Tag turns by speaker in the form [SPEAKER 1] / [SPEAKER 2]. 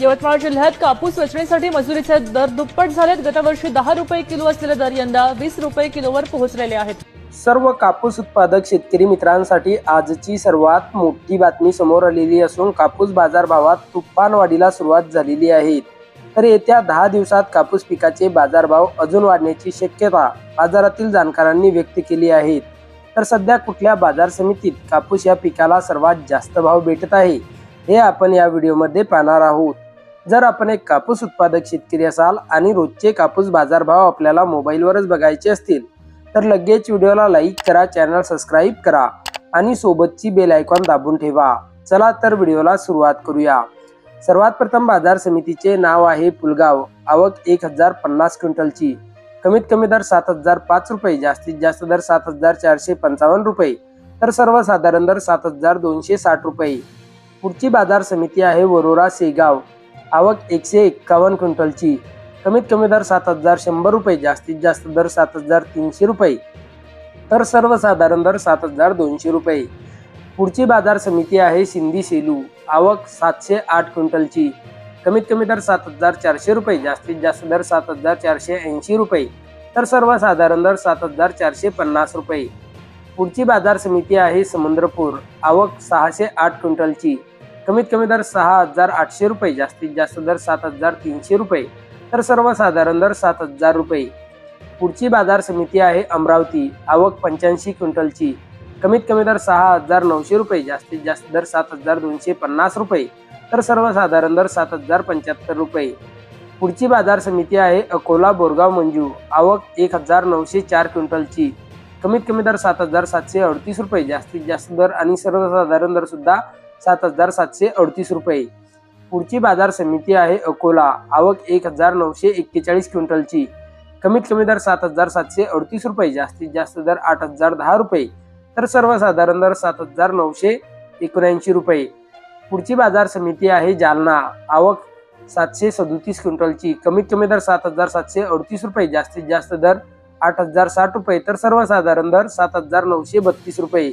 [SPEAKER 1] यवतमाळ जिल्ह्यात कापूस वेचण्यासाठी मजुरीचे दर दुप्पट झालेत. गतवर्षी दहा रुपये किलो असलेले दर यंदा वीस रुपये किलोवर पोहोचलेले आहेत.
[SPEAKER 2] सर्व कापूस उत्पादक शेतकरी मित्रांसाठी आजची सर्वात मोठी बातमी समोर आलेली असून कापूस बाजारभावात तुफान वाढीला सुरुवात झालेली आहे. तर येत्या दहा दिवसात कापूस पिकाचे बाजारभाव अजून वाढण्याची शक्यता बाजारातील जाणकारांनी व्यक्त केली आहे. तर सध्या कुठल्या बाजार समितीत कापूस या पिकाला सर्वात जास्त भाव भेटत आहे हे आपण या व्हिडिओमध्ये पाहणार आहोत. जर आपण एक कापूस उत्पादक शेतकरी असाल आणि रोजचे कापूस बाजारभाव आपल्याला मोबाईलवरच बघायचे असतील तर लगेच व्हिडिओला लाईक करा चॅनल सबस्क्राईब करा आणि सोबतची बेल आयकॉन दाबून ठेवा. चला तर व्हिडिओला सुरुवात करूया. सर्वात प्रथम बाजार समितीचे नाव आहे पुलगाव. आवक एक हजार पन्नास क्विंटलची. कमीत कमी दर सात हजार पाच रुपये जास्तीत जास्त दर सात हजार चारशे पंचावन्न रुपये तर सर्वसाधारण दर सात हजार दोनशे साठ रुपये. पुढची बाजार समिती आहे वरोरा सेगाव आवक एकशे एक्कावन्न क्विंटलची. कमीत कमी दर सात हजार शंभर रुपये जास्तीत जास्त दर सात हजार तीनशे रुपये. तर सर्वसाधारण दर सात हजार दोनशे रुपये. पुढची बाजार समिती आहे सिंधी सेलू. आवक सातशे आठ क्विंटलची. कमीत कमी दर सात हजार चारशे रुपये जास्तीत जास्त दर सात हजार चारशे ऐंशी रुपये. तर सर्वसाधारण दर सात हजार चारशे पन्नास रुपये. पुढची बाजार समिती आहे समुद्रपूर. आवक सहाशे आठ क्विंटलची. कमीत कमी दर सहा हजार आठशे रुपये जास्तीत जास्त दर सात हजार तीनशे रुपये. तर सर्वसाधारण दर सात हजार रुपये. पुढची बाजार समिती आहे अमरावती आवक पंच्याऐंशी क्विंटलची. कमीत कमी दर सहा हजार नऊशे रुपये जास्तीत जास्त दर सात हजार दोनशे पन्नास रुपये. तर सर्वसाधारण दर सात हजार पंच्याहत्तर रुपये. पुढची बाजार समिती आहे अकोला बोरगाव मंजू. आवक एक हजार नऊशे चार क्विंटलची. कमीत कमी दर सात हजार सातशे अडतीस रुपये जास्तीत जास्त दर आणि सर्वसाधारण दर सुद्धा सात हजार सातशे अडतीस रुपये. पुढची बाजार समिती आहे अकोला. आवक एक हजार नऊशे एक्केचाळीस क्विंटलची. कमीत कमी दर सात हजार सातशे अडतीस रुपये जास्तीत जास्त दर आठ हजार दहा रुपये. तर सर्वसाधारण दर सात हजार नऊशे एकोणऐंशी रुपये. पुढची बाजार समिती आहे जालना. आवक सातशे सदोतीस क्विंटलची. कमीत कमी दर सात हजार सातशे अडतीस रुपये जास्तीत जास्त दर आठ हजार साठ रुपये. तर सर्वसाधारण दर सात हजार नऊशे बत्तीस रुपये.